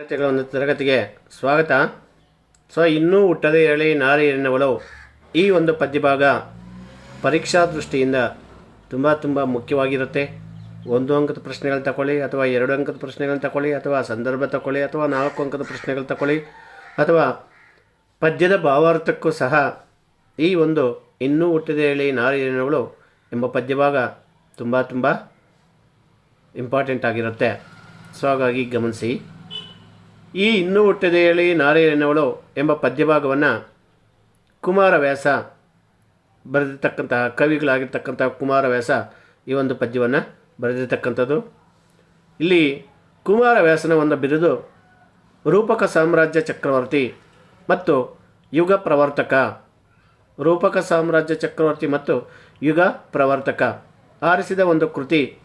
ವಿದ್ಯಾರ್ಥಿಗಳ ಒಂದು ತರಗತಿಗೆ ಸ್ವಾಗತ. ಸೊ, ಇನ್ನೂ ಹುಟ್ಟದೇ ಎಳೆ, ನಾರಿ ಎನ್ನುವಳು ಈ ಒಂದು ಪದ್ಯಭಾಗ ಪರೀಕ್ಷಾ ದೃಷ್ಟಿಯಿಂದ ತುಂಬ ತುಂಬ ಮುಖ್ಯವಾಗಿರುತ್ತೆ. ಒಂದು ಅಂಕದ ಪ್ರಶ್ನೆಗಳು ತಗೊಳ್ಳಿ, ಅಥವಾ ಎರಡು ಅಂಕದ ಪ್ರಶ್ನೆಗಳು ತಗೊಳ್ಳಿ, ಅಥವಾ ಸಂದರ್ಭ ತಗೊಳ್ಳಿ, ಅಥವಾ ನಾಲ್ಕು ಅಂಕದ ಪ್ರಶ್ನೆಗಳು ತಗೊಳ್ಳಿ, ಅಥವಾ ಪದ್ಯದ ಭಾವಾರ್ಥಕ್ಕೂ ಸಹ ಈ ಒಂದು ಇನ್ನೂ ಹುಟ್ಟದೇ ನಾರಿ ಎನ್ನುವಳು ಎಂಬ ಪದ್ಯಭಾಗ ತುಂಬ ತುಂಬ ಇಂಪಾರ್ಟೆಂಟ್ ಆಗಿರುತ್ತೆ. ಸೊ, ಹಾಗಾಗಿ ಗಮನಿಸಿ. ಈ ಇನ್ನೂ ಹೇಳಿ ನಾರಾಯಣವಳು ಎಂಬ ಪದ್ಯಭಾಗವನ್ನು ಕುಮಾರವ್ಯಾಸ ಬರೆದಿರ್ತಕ್ಕಂತಹ, ಕವಿಗಳಾಗಿರ್ತಕ್ಕಂತಹ ಕುಮಾರವ್ಯಾಸ ಈ ಒಂದು ಪದ್ಯವನ್ನು ಬರೆದಿರ್ತಕ್ಕಂಥದ್ದು. ಇಲ್ಲಿ ಕುಮಾರವ್ಯಾಸನ ಒಂದು ಬಿರುದು ರೂಪಕ ಸಾಮ್ರಾಜ್ಯ ಚಕ್ರವರ್ತಿ ಮತ್ತು ಯುಗ ಪ್ರವರ್ತಕ. ರೂಪಕ ಸಾಮ್ರಾಜ್ಯ ಚಕ್ರವರ್ತಿ ಮತ್ತು ಯುಗ ಪ್ರವರ್ತಕ. ಆರಿಸಿದ ಒಂದು ಕೃತಿ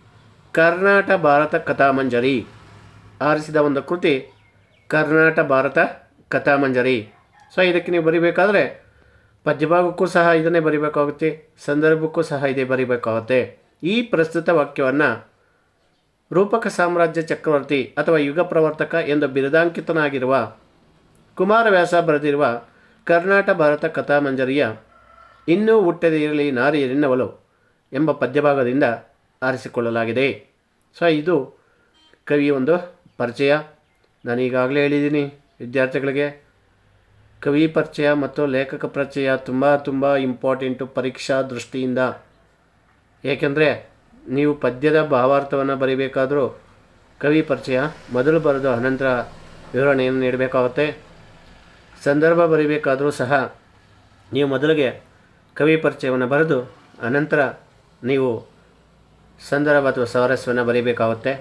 ಕರ್ನಾಟ ಭಾರತ ಕಥಾಮಂಜರಿ. ಆರಿಸಿದ ಒಂದು ಕೃತಿ ಕರ್ನಾಟ, ಭಾರತ, ಕಥಾಮಂಜರಿ. ಸೊ ಇದಕ್ಕೆ ನೀವು ಬರಿಬೇಕಾದ್ರೆ ಪದ್ಯಭಾಗಕ್ಕೂ ಸಹ ಇದನ್ನೇ ಬರಿಬೇಕಾಗುತ್ತೆ, ಸಂದರ್ಭಕ್ಕೂ ಸಹ ಇದೇ ಬರಿಬೇಕಾಗುತ್ತೆ. ಈ ಪ್ರಸ್ತುತ ವಾಕ್ಯವನ್ನು ರೂಪಕ ಸಾಮ್ರಾಜ್ಯ ಚಕ್ರವರ್ತಿ ಅಥವಾ ಯುಗ ಪ್ರವರ್ತಕ ಎಂದು ಬಿರುದಾಂಕಿತನಾಗಿರುವ ಕುಮಾರವ್ಯಾಸ ಬರೆದಿರುವ ಕರ್ನಾಟ, ಭಾರತ ಕಥಾಮಂಜರಿಯ ಇನ್ನೂ ಹುಟ್ಟದೇ ಇರಲಿ ನಾರಿಯರಿನವಲು ಎಂಬ ಪದ್ಯಭಾಗದಿಂದ ಆರಿಸಿಕೊಳ್ಳಲಾಗಿದೆ. ಸೊ ಇದು ಕವಿಯ ಒಂದು ಪರಿಚಯ. ನಾನು ಈಗಾಗಲೇ ಹೇಳಿದ್ದೀನಿ, ವಿದ್ಯಾರ್ಥಿಗಳಿಗೆ ಕವಿ ಪರಿಚಯ ಮತ್ತು ಲೇಖಕ ಪರಿಚಯ ತುಂಬ ತುಂಬ ಇಂಪಾರ್ಟೆಂಟು ಪರೀಕ್ಷಾ ದೃಷ್ಟಿಯಿಂದ. ಏಕೆಂದರೆ ನೀವು ಪದ್ಯದ ಭಾವಾರ್ಥವನ್ನು ಬರೀಬೇಕಾದರೂ ಕವಿ ಪರಿಚಯ ಮೊದಲು ಬರೆದು ಅನಂತರ ವಿವರಣೆಯನ್ನು ನೀಡಬೇಕಾಗುತ್ತೆ. ಸಂದರ್ಭ ಬರೀಬೇಕಾದರೂ ಸಹ ನೀವು ಮೊದಲಿಗೆ ಕವಿ ಪರಿಚಯವನ್ನು ಬರೆದು ಅನಂತರ ನೀವು ಸಂದರ್ಭ ಅಥವಾ ಸ್ವಾರಸ್ಯವನ್ನು ಬರೀಬೇಕಾಗುತ್ತೆ.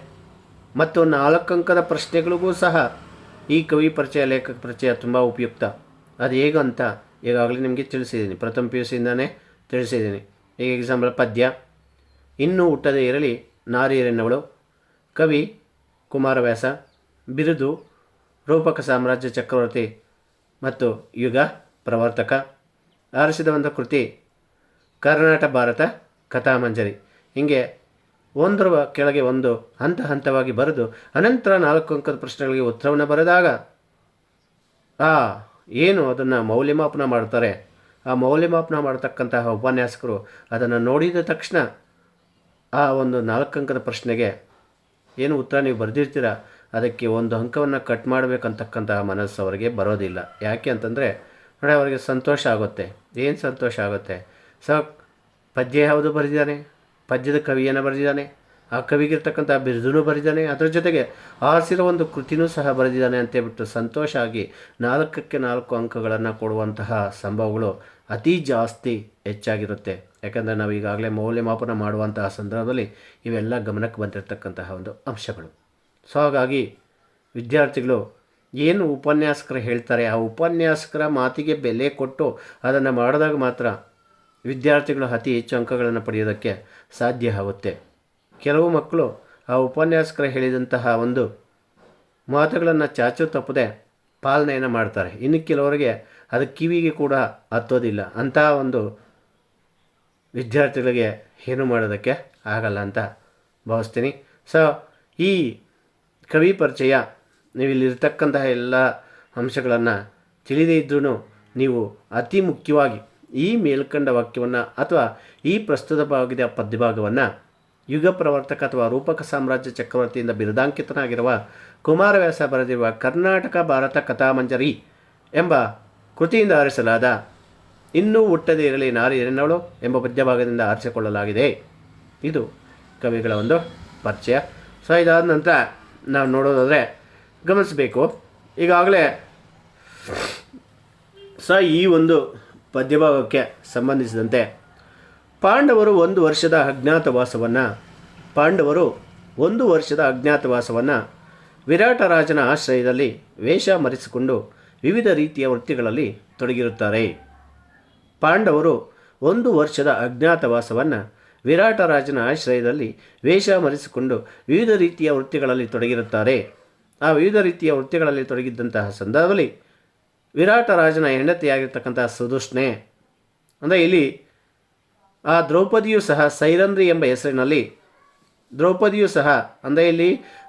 ಮತ್ತು ನಾಲ್ಕು ಅಂಕದ ಪ್ರಶ್ನೆಗಳಿಗೂ ಸಹ ಈ ಕವಿ ಪರಿಚಯ, ಲೇಖಕ ಪರಿಚಯ ತುಂಬ ಉಪಯುಕ್ತ. ಅದು ಹೇಗಂತ ಈಗಾಗಲೇ ನಿಮಗೆ ತಿಳಿಸಿದ್ದೀನಿ. ಪ್ರಥಮ ಪಿ ಯು ಸಿಯಿಂದನೇ ತಿಳಿಸಿದ್ದೀನಿ. ಈಗ ಎಕ್ಸಾಂಪಲ್ ಪದ್ಯ. ಇನ್ನೂ ಹುಟ್ಟದೇ ಇರಲಿ ನಾರಿಯರೆನ್ನವಳು ಕವಿ ಕುಮಾರವ್ಯಾಸ. ಬಿರುದು ರೂಪಕ ಸಾಮ್ರಾಜ್ಯ ಚಕ್ರವರ್ತಿ ಮತ್ತು ಯುಗ ಪ್ರವರ್ತಕ. ಆರಿಸಿದ ಒಂದು ಕೃತಿ ಕರ್ನಾಟಕ ಭಾರತ ಕಥಾಮಂಜರಿ. ಹೀಗೆ ಒಂದರ ಕೆಳಗೆ ಒಂದು ಹಂತ ಹಂತವಾಗಿ ಬರೆದು ಅನಂತರ ನಾಲ್ಕು ಅಂಕದ ಪ್ರಶ್ನೆಗಳಿಗೆ ಉತ್ತರವನ್ನು ಬರೆದಾಗ, ಆ, ಏನು ಅದನ್ನು ಮೌಲ್ಯಮಾಪನ ಮಾಡ್ತಾರೆ? ಆ ಮೌಲ್ಯಮಾಪನ ಮಾಡತಕ್ಕಂತಹ ಉಪನ್ಯಾಸಕರು ಅದನ್ನು ನೋಡಿದ ತಕ್ಷಣ ಆ ಒಂದು ನಾಲ್ಕು ಅಂಕದ ಪ್ರಶ್ನೆಗೆ ಏನು ಉತ್ತರ ನೀವು ಬರೆದಿರ್ತೀರ? ಅದಕ್ಕೆ ಒಂದು ಅಂಕವನ್ನು ಕಟ್ ಮಾಡಬೇಕಂತಕ್ಕಂತಹ ಮನಸ್ಸು ಅವರಿಗೆ ಬರೋದಿಲ್ಲ. ಯಾಕೆ ಅಂತಂದರೆ ನೋಡಿ ಅವರಿಗೆ ಸಂತೋಷ ಆಗುತ್ತೆ. ಏನು ಸಂತೋಷ ಆಗುತ್ತೆ? ಸೊ, ಪದ್ಯ ಯಾವುದು ಬರೆದಿದ್ದಾನೆ? ಪದ್ಯದ ಕವಿಯನ್ನು ಬರೆದಿದ್ದಾನೆ. ಆ ಕವಿಗಿರ್ತಕ್ಕಂಥ ಬಿರುದೂ ಬರೆದಿದ್ದಾನೆ. ಅದರ ಜೊತೆಗೆ ಆರಿಸಿರೋ ಒಂದು ಕೃತಿನೂ ಸಹ ಬರೆದಿದ್ದಾನೆ ಅಂತೇಳ್ಬಿಟ್ಟು ಸಂತೋಷ ಆಗಿ ನಾಲ್ಕಕ್ಕೆ ನಾಲ್ಕು ಅಂಕಗಳನ್ನು ಕೊಡುವಂತಹ ಸಂಭವಗಳು ಅತಿ ಜಾಸ್ತಿ ಹೆಚ್ಚಾಗಿರುತ್ತೆ. ಯಾಕಂದರೆ ನಾವು ಈಗಾಗಲೇ ಮೌಲ್ಯಮಾಪನ ಮಾಡುವಂತಹ ಸಂದರ್ಭದಲ್ಲಿ ಇವೆಲ್ಲ ಗಮನಕ್ಕೆ ಬಂದಿರತಕ್ಕಂತಹ ಒಂದು ಅಂಶಗಳು. ಸೊ ಹಾಗಾಗಿ ವಿದ್ಯಾರ್ಥಿಗಳು ಏನು ಉಪನ್ಯಾಸಕರು ಹೇಳ್ತಾರೆ? ಆ ಉಪನ್ಯಾಸಕರ ಮಾತಿಗೆ ಬೆಲೆ ಕೊಟ್ಟು ಅದನ್ನು ಮಾಡಿದಾಗ ಮಾತ್ರ ವಿದ್ಯಾರ್ಥಿಗಳು ಅತಿ ಹೆಚ್ಚು ಅಂಕಗಳನ್ನು ಪಡೆಯೋದಕ್ಕೆ ಸಾಧ್ಯ ಆಗುತ್ತೆ ಕೆಲವು ಮಕ್ಕಳು ಆ ಉಪನ್ಯಾಸಕರು ಹೇಳಿದಂತಹ ಒಂದು ಮಾತುಗಳನ್ನು ಚಾಚು ತಪ್ಪದೆ ಪಾಲನೆಯನ್ನು ಮಾಡ್ತಾರೆ. ಇನ್ನು ಕೆಲವರಿಗೆ ಅದು ಕಿವಿಗೆ ಕೂಡ ಹತ್ತೋದಿಲ್ಲ. ಅಂತಹ ಒಂದು ವಿದ್ಯಾರ್ಥಿಗಳಿಗೆ ಏನು ಮಾಡೋದಕ್ಕೆ ಆಗಲ್ಲ ಅಂತ ಭಾವಿಸ್ತೀನಿ. ಸೊ ಈ ಕವಿ ಪರಿಚಯ ನೀವು ಇಲ್ಲಿರ್ತಕ್ಕಂತಹ ಎಲ್ಲ ಅಂಶಗಳನ್ನು ತಿಳಿದೇ ಇದ್ರೂ ನೀವು ಅತಿ ಮುಖ್ಯವಾಗಿ ಈ ಮೇಲ್ಕಂಡ ವಾಕ್ಯವನ್ನು ಅಥವಾ ಈ ಪ್ರಸ್ತುತವಾಗಿದ್ದ ಪದ್ಯಭಾಗವನ್ನು ಯುಗ ಪ್ರವರ್ತಕ ಅಥವಾ ರೂಪಕ ಸಾಮ್ರಾಜ್ಯ ಚಕ್ರವರ್ತಿಯಿಂದ ಬಿರುದಾಂಕಿತನಾಗಿರುವ ಕುಮಾರವ್ಯಾಸ ಬರೆದಿರುವ ಕರ್ನಾಟಕ ಭಾರತ ಕಥಾಮಂಜರಿ ಎಂಬ ಕೃತಿಯಿಂದ ಆರಿಸಲಾದ ಇನ್ನೂ ಹುಟ್ಟದೇ ಇರಲಿ ನಾರಿ ಎನ್ನವಳು ಎಂಬ ಪದ್ಯಭಾಗದಿಂದ ಆರಿಸಿಕೊಳ್ಳಲಾಗಿದೆ. ಇದು ಕವಿಗಳ ಒಂದು ಪರಿಚಯ. ಸೊ ಇದಾದ ನಂತರ ನಾವು ನೋಡೋದಾದರೆ ಗಮನಿಸಬೇಕು. ಈಗಾಗಲೇ ಸ ಈ ಒಂದು ಪದ್ಯಭಾಗಕ್ಕೆ ಸಂಬಂಧಿಸಿದಂತೆ. ಪಾಂಡವರು ಒಂದು ವರ್ಷದ ಅಜ್ಞಾತವಾಸವನ್ನು, ಪಾಂಡವರು ಒಂದು ವರ್ಷದ ಅಜ್ಞಾತವಾಸವನ್ನು ವಿರಾಟರಾಜನ ಆಶ್ರಯದಲ್ಲಿ ವೇಷ ಮರೆಸಿಕೊಂಡು ವಿವಿಧ ರೀತಿಯ ವೃತ್ತಿಗಳಲ್ಲಿ ತೊಡಗಿರುತ್ತಾರೆ. ಪಾಂಡವರು ಒಂದು ವರ್ಷದ ಅಜ್ಞಾತವಾಸವನ್ನು ವಿರಾಟರಾಜನ ಆಶ್ರಯದಲ್ಲಿ ವೇಷ ಮರೆಸಿಕೊಂಡು ವಿವಿಧ ರೀತಿಯ ವೃತ್ತಿಗಳಲ್ಲಿ ತೊಡಗಿರುತ್ತಾರೆ. ಆ ವಿವಿಧ ರೀತಿಯ ವೃತ್ತಿಗಳಲ್ಲಿ ತೊಡಗಿದ್ದಂತಹ ಸಂದರ್ಭದಲ್ಲಿ ವಿರಾಟರಾಜನ ಹೆಂಡತಿಯಾಗಿರ್ತಕ್ಕಂಥ ಸುದುಷ್ಣೆ. ಅಂದರೆ ಇಲ್ಲಿ ಆ ದ್ರೌಪದಿಯು ಸಹ ಸೈರಂದ್ರಿ ಎಂಬ ಹೆಸರಿನಲ್ಲಿ ದ್ರೌಪದಿಯು ಸಹ, ಅಂದರೆ ಇಲ್ಲಿ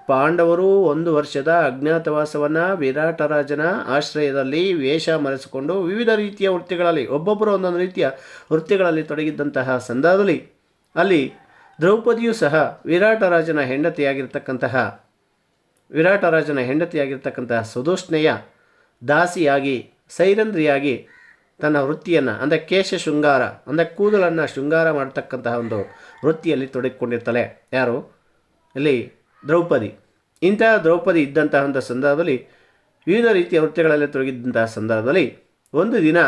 ಪಾಂಡವರು ಒಂದು ವರ್ಷದ ಅಜ್ಞಾತವಾಸವನ್ನು ವಿರಾಟರಾಜನ ಆಶ್ರಯದಲ್ಲಿ ವೇಷ ಮರೆಸಿಕೊಂಡು ವಿವಿಧ ರೀತಿಯ ವೃತ್ತಿಗಳಲ್ಲಿ, ಒಬ್ಬೊಬ್ಬರು ಒಂದೊಂದು ರೀತಿಯ ವೃತ್ತಿಗಳಲ್ಲಿ ತೊಡಗಿದ್ದಂತಹ ಸಂದರ್ಭದಲ್ಲಿ ಅಲ್ಲಿ ದ್ರೌಪದಿಯೂ ಸಹ ವಿರಾಟರಾಜನ ಹೆಂಡತಿಯಾಗಿರ್ತಕ್ಕಂತಹ ವಿರಾಟರಾಜನ ಹೆಂಡತಿಯಾಗಿರ್ತಕ್ಕಂತಹ ಸುದೋಷ್ಣೆಯ ದಾಸಿಯಾಗಿ ಸೈರಂದ್ರಿಯಾಗಿ ತನ್ನ ವೃತ್ತಿಯನ್ನು, ಅಂದರೆ ಕೇಶ ಶೃಂಗಾರ, ಅಂದರೆ ಕೂದಲನ್ನು ಶೃಂಗಾರ ಮಾಡತಕ್ಕಂತಹ ಒಂದು ವೃತ್ತಿಯಲ್ಲಿ ತೊಡಗಿಕೊಂಡಿರ್ತಾಳೆ. ಯಾರು? ಇಲ್ಲಿ ದ್ರೌಪದಿ. ಇಂತಹ ದ್ರೌಪದಿ ಇದ್ದಂತಹ ಒಂದು ಸಂದರ್ಭದಲ್ಲಿ ವಿವಿಧ ರೀತಿಯ ವೃತ್ತಿಗಳಲ್ಲಿ ತೊಡಗಿದ್ದಂತಹ ಸಂದರ್ಭದಲ್ಲಿ ಒಂದು ದಿನ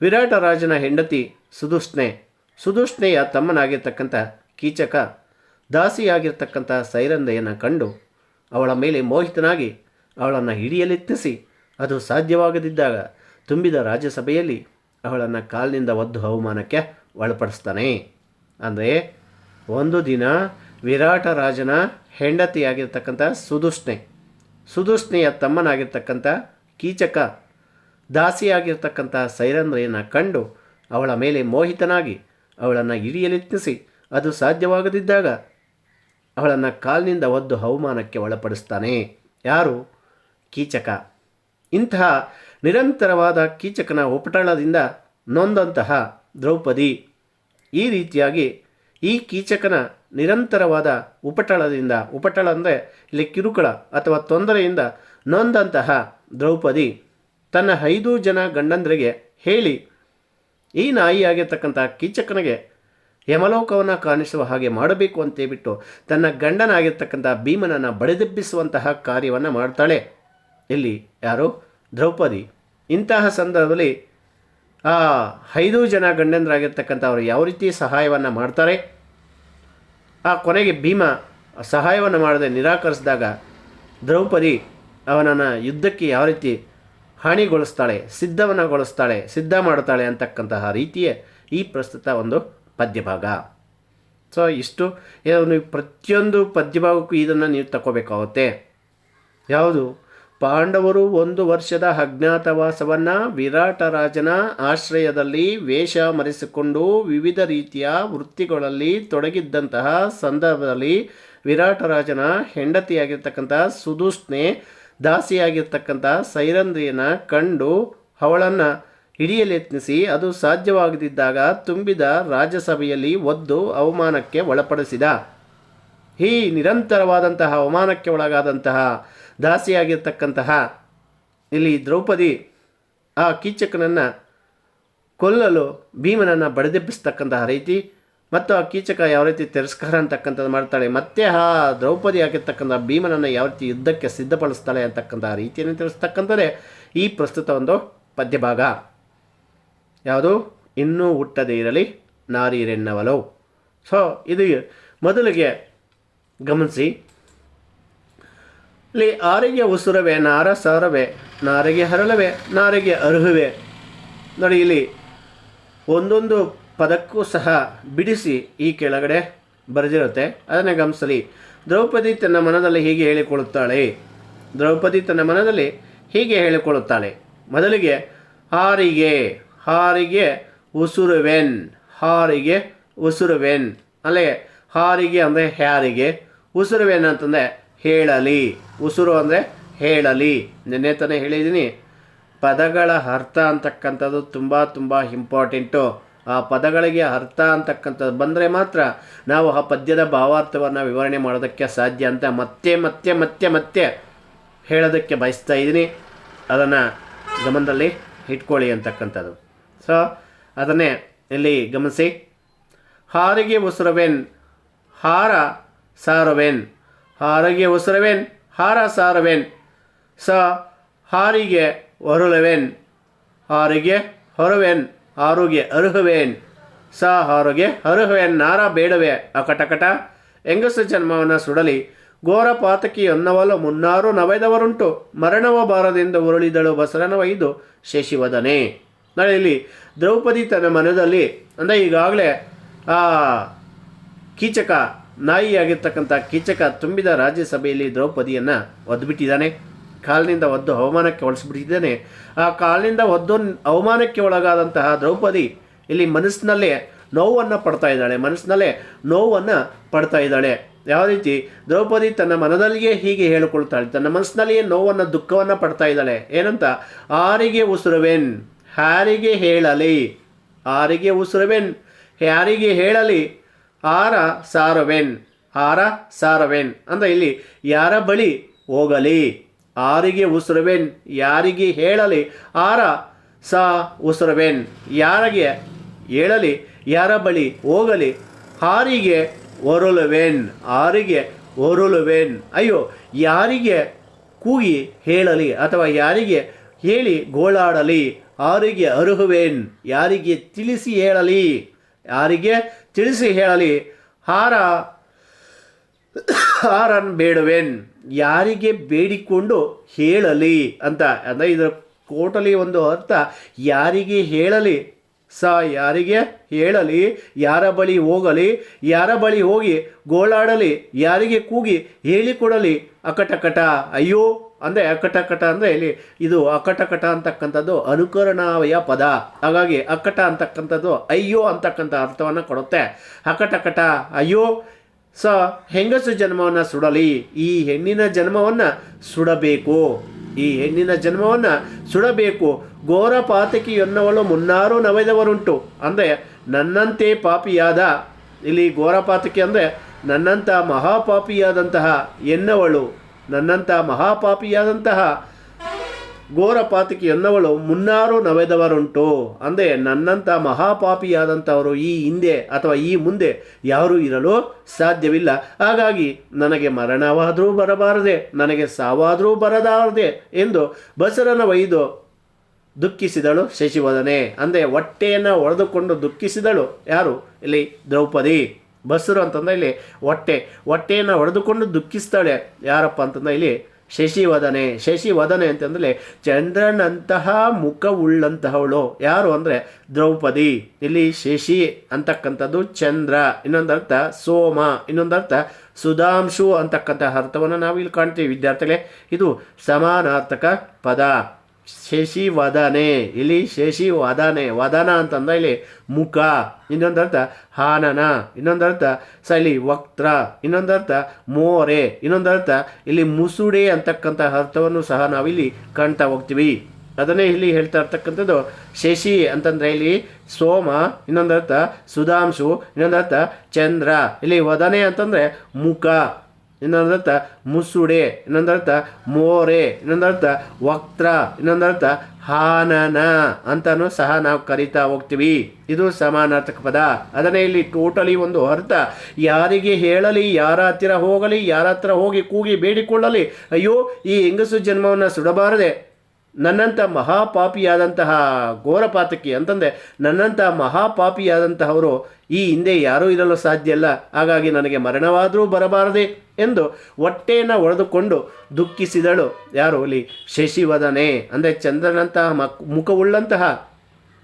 ವಿರಾಟ ರಾಜನ ಹೆಂಡತಿ ಸುದುಷ್ಣೆ, ಸುದುಷ್ಣೆಯ ತಮ್ಮನಾಗಿರ್ತಕ್ಕಂಥ ಕೀಚಕ ದಾಸಿಯಾಗಿರ್ತಕ್ಕಂಥ ಸೈರಂದೆಯನ್ನು ಕಂಡು ಅವಳ ಮೇಲೆ ಮೋಹಿತನಾಗಿ ಅವಳನ್ನು ಹಿಡಿಯಲೆತ್ತಿಸಿ ಅದು ಸಾಧ್ಯವಾಗದಿದ್ದಾಗ ತುಂಬಿದ ರಾಜ್ಯಸಭೆಯಲ್ಲಿ ಅವಳನ್ನು ಕಾಲಿನಿಂದ ಒದ್ದು ಅವಮಾನಕ್ಕೆ ಒಳಪಡಿಸ್ತಾನೆ. ಅಂದರೆ ಒಂದು ದಿನ ವಿರಾಟ ರಾಜನ ಹೆಂಡತಿಯಾಗಿರ್ತಕ್ಕಂಥ ಸುದುಷ್ಣೆ, ಸುದುಷ್ಣೆಯ ತಮ್ಮನಾಗಿರ್ತಕ್ಕಂಥ ಕೀಚಕ, ದಾಸಿಯಾಗಿರ್ತಕ್ಕಂಥ ಸೈರಂದ್ರೆಯನ್ನು ಕಂಡು ಅವಳ ಮೇಲೆ ಮೋಹಿತನಾಗಿ ಅವಳನ್ನು ಹಿಡಿಯಲೆತ್ತಿಸಿ ಅದು ಸಾಧ್ಯವಾಗದಿದ್ದಾಗ ಅವಳನ್ನು ಕಾಲಿನಿಂದ ಒದ್ದು ಅವಮಾನಕ್ಕೆ ಒಳಪಡಿಸ್ತಾನೆ. ಯಾರು? ಕೀಚಕ. ಇಂತಹ ನಿರಂತರವಾದ ಕೀಚಕನ ಉಪಟಳದಿಂದ ನೊಂದಂತಹ ದ್ರೌಪದಿ. ಈ ರೀತಿಯಾಗಿ ಈ ಕೀಚಕನ ನಿರಂತರವಾದ ಉಪಟಳದಿಂದ, ಉಪಟಳ ಅಂದರೆ ಇಲ್ಲಿ ಕಿರುಕುಳ ಅಥವಾ ತೊಂದರೆಯಿಂದ ನೊಂದಂತಹ ದ್ರೌಪದಿ. ತನ್ನ ಐದು ಜನ ಗಂಡಂದರಿಗೆ ಹೇಳಿ, ಈ ನಾಯಿಯಾಗಿರ್ತಕ್ಕಂಥ ಕೀಚಕನಿಗೆ ಯಮಲೋಕವನ್ನು ಕಾಣಿಸುವ ಹಾಗೆ ಮಾಡಬೇಕು ಅಂತೇಳ್ಬಿಟ್ಟು ತನ್ನ ಗಂಡನಾಗಿರ್ತಕ್ಕಂಥ ಭೀಮನನ್ನು ಬಡಿದೆಬ್ಬಿಸುವಂತಹ ಕಾರ್ಯವನ್ನು ಮಾಡ್ತಾಳೆ. ಇಲ್ಲಿ ಯಾರು? ದ್ರೌಪದಿ. ಇಂತಹ ಸಂದರ್ಭದಲ್ಲಿ ಆ ಐದು ಜನ ಗಂಡಂದರಾಗಿರ್ತಕ್ಕಂಥವ್ರು ಯಾವ ರೀತಿ ಸಹಾಯವನ್ನು ಮಾಡ್ತಾರೆ? ಆ ಕೊನೆಗೆ ಭೀಮ ಸಹಾಯವನ್ನು ಮಾಡದೆ ನಿರಾಕರಿಸಿದಾಗ ದ್ರೌಪದಿ ಅವನನ್ನು ಯುದ್ಧಕ್ಕೆ ಯಾವ ರೀತಿ ಹಾನಿಗೊಳಿಸ್ತಾಳೆ ಸಿದ್ಧವನ್ನಗೊಳಿಸ್ತಾಳೆ ಸಿದ್ಧ ಮಾಡ್ತಾಳೆ ಅಂತಕ್ಕಂತಹ ರೀತಿಯ ಈ ಪ್ರಸ್ತುತ ಒಂದು ಪದ್ಯಭಾಗ. ಸೊ, ಇಷ್ಟು. ಪ್ರತಿಯೊಂದು ಪದ್ಯಭಾಗಕ್ಕೂ ಇದನ್ನು ನೀವು ತಗೋಬೇಕಾಗುತ್ತೆ ಯಾವುದು? ಪಾಂಡವರು ಒಂದು ವರ್ಷದ ಅಜ್ಞಾತವಾಸವನ್ನು ವಿರಾಟರಾಜನ ಆಶ್ರಯದಲ್ಲಿ ವೇಷ ಮರೆಸಿಕೊಂಡು ವಿವಿಧ ರೀತಿಯ ವೃತ್ತಿಗಳಲ್ಲಿ ತೊಡಗಿದ್ದಂತಹ ಸಂದರ್ಭದಲ್ಲಿ ವಿರಾಟರಾಜನ ಹೆಂಡತಿಯಾಗಿರ್ತಕ್ಕಂಥ ಸುದುಷ್ಣೆ, ದಾಸಿಯಾಗಿರ್ತಕ್ಕಂಥ ಸೈರಂದ್ರಿಯನ್ನು ಕಂಡು ಅವಳನ್ನು ಹಿಡಿಯಲೆತ್ನಿಸಿ ಅದು ಸಾಧ್ಯವಾಗದಿದ್ದಾಗ ತುಂಬಿದ ರಾಜ್ಯಸಭೆಯಲ್ಲಿ ಒದ್ದು ಅವಮಾನಕ್ಕೆ ಒಳಪಡಿಸಿದ. ಈ ನಿರಂತರವಾದಂತಹ ಅವಮಾನಕ್ಕೆ ಒಳಗಾದಂತಹ ದಾಸಿಯಾಗಿರ್ತಕ್ಕಂತಹ ಇಲ್ಲಿ ದ್ರೌಪದಿ ಆ ಕೀಚಕನನ್ನು ಕೊಲ್ಲಲು ಭೀಮನನ್ನು ಬಡದೆಬ್ಬಿಸ್ತಕ್ಕಂತಹ ರೀತಿ ಮತ್ತು ಆ ಕೀಚಕ ಯಾವ ರೀತಿ ತಿರಸ್ಕಾರ ಅಂತಕ್ಕಂಥದ್ದು ಮಾಡ್ತಾಳೆ, ಮತ್ತೆ ಆ ದ್ರೌಪದಿ ಆಗಿರ್ತಕ್ಕಂಥ ಭೀಮನನ್ನು ಯಾವ ರೀತಿ ಯುದ್ಧಕ್ಕೆ ಸಿದ್ಧಪಡಿಸ್ತಾಳೆ ಅಂತಕ್ಕಂಥ ರೀತಿಯನ್ನು ತಿಳಿಸ್ತಕ್ಕಂಥದ್ದೇ ಈ ಪ್ರಸ್ತುತ ಒಂದು ಪದ್ಯಭಾಗ. ಯಾವುದು? ಇನ್ನೂ ಹುಟ್ಟದೇ ಇರಲಿ ನಾರೀರೆನ್ನವಲು ಸೊ ಇದು ಮೊದಲಿಗೆ ಗಮನಿಸಿ. ಇಲ್ಲಿ ಆರಿಗೆ ಉಸುರವೆ, ನಾರ ಸಾರವೆ, ನಾರಿಗೆ ಹರಳವೆ, ನಾರಿಗೆ ಅರ್ಹುವೆ. ನೋಡಿ ಇಲ್ಲಿ ಒಂದೊಂದು ಪದಕ್ಕೂ ಸಹ ಬಿಡಿಸಿ ಈ ಕೆಳಗಡೆ ಬರೆದಿರುತ್ತೆ. ಅದನ್ನೇ ಗಮನಿಸಲಿ. ದ್ರೌಪದಿ ತನ್ನ ಮನದಲ್ಲಿ ಹೀಗೆ ಹೇಳಿಕೊಳ್ಳುತ್ತಾಳೆ. ದ್ರೌಪದಿ ತನ್ನ ಮನದಲ್ಲಿ ಹೀಗೆ ಹೇಳಿಕೊಳ್ಳುತ್ತಾಳೆ. ಮೊದಲಿಗೆ ಹಾರಿಗೆ ಹಾರಿಗೆ ಉಸುರುವೆನ್ ಹಾರಿಗೆ ಉಸುರುವೆನ್. ಅಲ್ಲೇ ಹಾರಿಗೆ ಅಂದರೆ ಹ್ಯಾರಿಗೆ, ಉಸುರುವೆನ್ ಅಂತಂದರೆ ಹೇಳಲಿ. ಉಸುರು ಅಂದರೆ ಹೇಳಲಿ. ನಿನ್ನೆ ತಾನೇ ಹೇಳಿದ್ದೀನಿ ಪದಗಳ ಅರ್ಥ ಅಂತಕ್ಕಂಥದ್ದು ತುಂಬ ತುಂಬ ಇಂಪಾರ್ಟೆಂಟು. ಆ ಪದಗಳಿಗೆ ಅರ್ಥ ಅಂತಕ್ಕಂಥದ್ದು ಬಂದರೆ ಮಾತ್ರ ನಾವು ಆ ಪದ್ಯದ ಭಾವಾರ್ಥವನ್ನು ವಿವರಣೆ ಮಾಡೋದಕ್ಕೆ ಸಾಧ್ಯ ಅಂತ ಮತ್ತೆ ಮತ್ತೆ ಮತ್ತೆ ಮತ್ತೆ ಹೇಳೋದಕ್ಕೆ ಬಯಸ್ತಾ ಇದ್ದೀನಿ. ಅದನ್ನು ಗಮನದಲ್ಲಿ ಇಟ್ಕೊಳ್ಳಿ ಅಂತಕ್ಕಂಥದ್ದು. ಸೊ ಅದನ್ನೇ ಇಲ್ಲಿ ಗಮನಿಸಿ. ಹಾರಿಗೆ ಉಸುರವೆನ್, ಹಾರ ಸಾರುವೆನ್. ಹಾರಿಗೆ ಉಸುರವೆನ್ ಹಾರ ಸಾರವೆನ್. ಸ, ಹಾರಿಗೆ ಹೊರಳುವೆನ್. ಹಾರಿಗೆ ಹೊರವೆನ್ ಆರೋಗ್ಯ ಅರ್ಹವೇನ್. ಸ, ಹಾರುಗೆ ಅರ್ಹವೆನ್, ನಾರ ಬೇಡವೆ. ಅಕಟಕಟ. ಹೆಂಗಸು ಜನ್ಮವನ್ನು ಸುಡಲಿ. ಘೋರ ಪಾತಕಿ ಅನ್ನವಲು ಮುನ್ನಾರು ನವೆದವರುಂಟು. ಮರಣವ ಬಾರದೆಂದು ಉರುಳಿದಳು ಬಸರನವೈದು ಶಶಿವದನೆ. ನಾಳೆ ಇಲ್ಲಿ ದ್ರೌಪದಿ ತನ್ನ ಮನದಲ್ಲಿ, ಅಂದರೆ ಈಗಾಗಲೇ, ಆ, ಕೀಚಕ ನಾಯಿಯಾಗಿರ್ತಕ್ಕಂಥ ಕೀಚಕ ತುಂಬಿದ ರಾಜ್ಯಸಭೆಯಲ್ಲಿ ದ್ರೌಪದಿಯನ್ನು ಒದ್ದುಬಿಟ್ಟಿದ್ದಾನೆ ಕಾಲಿನಿಂದ ಒದ್ದು ಅವಮಾನಕ್ಕೆ ಒಳಸ್ಬಿಟ್ಟಿದ್ದಾನೆ. ಆ ಕಾಲಿನಿಂದ ಒದ್ದು ಅವಮಾನಕ್ಕೆ ಒಳಗಾದಂತಹ ದ್ರೌಪದಿ ಇಲ್ಲಿ ಮನಸ್ಸಿನಲ್ಲೇ ನೋವನ್ನು ಪಡ್ತಾ ಇದ್ದಾಳೆ. ಮನಸ್ಸಿನಲ್ಲೇ ನೋವನ್ನು ಪಡ್ತಾ ಇದ್ದಾಳೆ. ಯಾವ ರೀತಿ? ದ್ರೌಪದಿ ತನ್ನ ಮನದಲ್ಲಿಯೇ ಹೀಗೆ ಹೇಳಿಕೊಳ್ತಾಳೆ. ತನ್ನ ಮನಸ್ಸಿನಲ್ಲಿಯೇ ನೋವನ್ನು, ದುಃಖವನ್ನು ಪಡ್ತಾ ಇದ್ದಾಳೆ. ಏನಂತ? ಆರಿಗೆ ಉಸುರುವೆನ್, ಹಾರಿಗೆ ಹೇಳಲಿ ಆರಿಗೆ ಉಸುರುವೆನ್ ಯಾರಿಗೆ ಹೇಳಲಿ ಆರ ಸಾರವೆನ್ ಆರ ಸಾರವೆನ್. ಅಂದರೆ ಇಲ್ಲಿ, ಯಾರ ಬಳಿ ಹೋಗಲಿ? ಆರಿಗೆ ಉಸಿರುವೆನ್, ಯಾರಿಗೆ ಹೇಳಲಿ? ಆರ ಸಾ ಉಸಿರುವೆನ್, ಯಾರಿಗೆ ಹೇಳಲಿ? ಯಾರ ಬಳಿ ಹೋಗಲಿ? ಹಾರಿಗೆ ಒರುಳುವೆನ್ ಆರಿಗೆ ಒರುಳುವೆನ್ ಅಯ್ಯೋ, ಯಾರಿಗೆ ಕೂಗಿ ಹೇಳಲಿ ಅಥವಾ ಯಾರಿಗೆ ಹೇಳಿ ಗೋಳಾಡಲಿ? ಆರಿಗೆ ಅರುಹುವೆನ್, ಯಾರಿಗೆ ತಿಳಿಸಿ ಹೇಳಲಿ? ಯಾರಿಗೆ? ತಿಳಿಸಿ ಹೇಳಲಿ. ಹಾರ, ಹಾರನ್ ಬೇಡವೇನ್. ಯಾರಿಗೆ ಬೇಡಿಕೊಂಡು ಹೇಳಲಿ ಅಂತ. ಅಂದರೆ ಇದರ ಕೋಟಲಿ ಒಂದು ಅರ್ಥ. ಯಾರಿಗೆ ಹೇಳಲಿ? ಸ, ಯಾರಿಗೆ ಹೇಳಲಿ? ಯಾರ ಬಳಿ ಹೋಗಲಿ? ಯಾರ ಬಳಿ ಹೋಗಿ ಗೋಳಾಡಲಿ? ಯಾರಿಗೆ ಕೂಗಿ ಹೇಳಿಕೊಡಲಿ? ಅಕಟಕಟ. ಅಯ್ಯೋ ಅಂದರೆ ಅಕಟಕಟ ಅಂದರೆ ಇಲ್ಲಿ ಇದು ಅಕಟಕಟ ಅಂತಕ್ಕಂಥದ್ದು ಅನುಕರಣಾವಯ ಪದ. ಹಾಗಾಗಿ ಅಕ್ಕಟ ಅಂತಕ್ಕಂಥದ್ದು ಅಯ್ಯೋ ಅಂತಕ್ಕಂಥ ಅರ್ಥವನ್ನು ಕೊಡುತ್ತೆ. ಅಕಟಕಟ ಅಯ್ಯೋ, ಸ ಹೆಂಗಸು ಜನ್ಮವನ್ನು ಸುಡಲಿ, ಈ ಹೆಣ್ಣಿನ ಜನ್ಮವನ್ನು ಸುಡಬೇಕು. ಈ ಹೆಣ್ಣಿನ ಜನ್ಮವನ್ನು ಸುಡಬೇಕು. ಘೋರ ಪಾತಕಿ ಎನ್ನುವಳು ಮುನ್ನಾರು ನವೆದವರುಂಟು. ಅಂದರೆ ನನ್ನಂತೆ ಪಾಪಿಯಾದ, ಇಲ್ಲಿ ಘೋರ ಪಾತಕಿ ಅಂದರೆ ನನ್ನಂಥ ಮಹಾಪಾಪಿಯಾದಂತಹ ಎನ್ನವಳು. ನನ್ನಂಥ ಮಹಾಪಾಪಿಯಾದಂತಹ ಘೋರ ಪಾತಕಿ ಎನ್ನವಳು ಮುನ್ನಾರು ನವೆದವರುಂಟು. ಅಂದರೆ ನನ್ನಂಥ ಮಹಾಪಾಪಿಯಾದಂಥವರು ಈ ಹಿಂದೆ ಅಥವಾ ಈ ಮುಂದೆ ಯಾರೂ ಇರಲು ಸಾಧ್ಯವಿಲ್ಲ. ಹಾಗಾಗಿ ನನಗೆ ಮರಣವಾದರೂ ಬರಬಾರದೆ, ನನಗೆ ಸಾವಾದರೂ ಬರದಾರದೆ ಎಂದು ಬಸರನ ಒಯ್ದು ದುಃಖಿಸಿದಳು ಶಶಿವದನೆ. ಅಂದರೆ ಹೊಟ್ಟೆಯನ್ನು ಒಡೆದುಕೊಂಡು ದುಃಖಿಸಿದಳು ಯಾರು? ಇಲ್ಲಿ ದ್ರೌಪದಿ. ಬಸರು ಅಂತಂದ್ರೆ ಇಲ್ಲಿ ಹೊಟ್ಟೆ, ಹೊಟ್ಟೆಯನ್ನು ಹೊಡೆದುಕೊಂಡು ದುಃಖಿಸ್ತಾಳೆ. ಯಾರಪ್ಪ ಅಂತಂದ್ರೆ ಇಲ್ಲಿ? ಶಶಿವದನೆ ಶಶಿವದನೆ ಅಂತಂದ್ರೆ ಚಂದ್ರನಂತಹ ಮುಖವುಳ್ಳಂತಹವಳು. ಯಾರು ಅಂದರೆ? ದ್ರೌಪದಿ. ಇಲ್ಲಿ ಶಶಿ ಅಂತಕ್ಕಂಥದ್ದು ಚಂದ್ರ. ಇನ್ನೊಂದರ್ಥ ಸೋಮ. ಇನ್ನೊಂದರ್ಥ ಸುಧಾಂಶು ಅಂತಕ್ಕಂಥ ಅರ್ಥವನ್ನು ನಾವು ಇಲ್ಲಿ ಕಾಣ್ತೀವಿ. ವಿದ್ಯಾರ್ಥಿಗಳೇ, ಇದು ಸಮಾನಾರ್ಥಕ ಪದ. ಶಶಿ ವದನೆ ಇಲ್ಲಿ ಶಶಿ ವದನೆ ವದನ ಅಂತಂದ್ರೆ ಇಲ್ಲಿ ಮುಖ. ಇನ್ನೊಂದರ್ಥ ಹಾನನ. ಇನ್ನೊಂದರ್ಥ ಸಲಿ ವಕ್ತ್ರ. ಇನ್ನೊಂದರ್ಥ ಮೋರೆ. ಇನ್ನೊಂದರ್ಥ ಇಲ್ಲಿ ಮುಸುಡೆ ಅಂತಕ್ಕಂಥ ಅರ್ಥವನ್ನು ಸಹ ನಾವಿಲ್ಲಿ ಕಾಣ್ತಾ ಹೋಗ್ತೀವಿ. ಅದನ್ನೇ ಇಲ್ಲಿ ಹೇಳ್ತಾ ಇರ್ತಕ್ಕಂಥದ್ದು ಶಶಿ ಅಂತಂದ್ರೆ ಇಲ್ಲಿ ಸೋಮ, ಇನ್ನೊಂದರ್ಥ ಸುಧಾಂಶು, ಇನ್ನೊಂದರ್ಥ ಚಂದ್ರ. ಇಲ್ಲಿ ವದನೆ ಅಂತಂದ್ರೆ ಮುಖ. ಇನ್ನೊಂದರ್ಥ ಮುಸುಡೆ, ಇನ್ನೊಂದರ್ಥ ಮೋರೆ, ಇನ್ನೊಂದರ್ಥ ವಕ್ತ್ರ, ಇನ್ನೊಂದರ್ಥ ಹಾನನ ಅಂತಲೂ ಸಹ ನಾವು ಕರಿತಾ ಹೋಗ್ತೀವಿ. ಇದು ಸಮಾನಾರ್ಥಕ ಪದ. ಅದನ್ನೇ ಇಲ್ಲಿ ಟೋಟಲಿ ಒಂದು ಅರ್ಥ. ಯಾರಿಗೆ ಹೇಳಲಿ, ಯಾರ ಹತ್ತಿರ ಹೋಗಲಿ, ಯಾರ ಹತ್ರ ಹೋಗಿ ಕೂಗಿ ಬೇಡಿಕೊಳ್ಳಲಿ, ಅಯ್ಯೋ, ಈ ಹೆಂಗಸು ಜನ್ಮವನ್ನು ಸುಡಬಾರದೆ. ನನ್ನಂಥ ಮಹಾಪಾಪಿಯಾದಂತಹ ಘೋರಪಾತಕಿ ಅಂತಂದರೆ ನನ್ನಂಥ ಮಹಾಪಾಪಿಯಾದಂತಹವರು ಈ ಹಿಂದೆ ಯಾರೂ ಇರಲು ಸಾಧ್ಯ ಇಲ್ಲ. ಹಾಗಾಗಿ ನನಗೆ ಮರಣವಾದರೂ ಬರಬಾರದೆ ಎಂದು ಹೊಟ್ಟೆಯನ್ನು ಒಡೆದುಕೊಂಡು ದುಃಖಿಸಿದಳು. ಯಾರು? ಅಲ್ಲಿ ಶಶಿವದನೆ. ಅಂದರೆ ಚಂದ್ರನಂತಹ ಮಕ್, ಮುಖವುಳ್ಳಂತಹ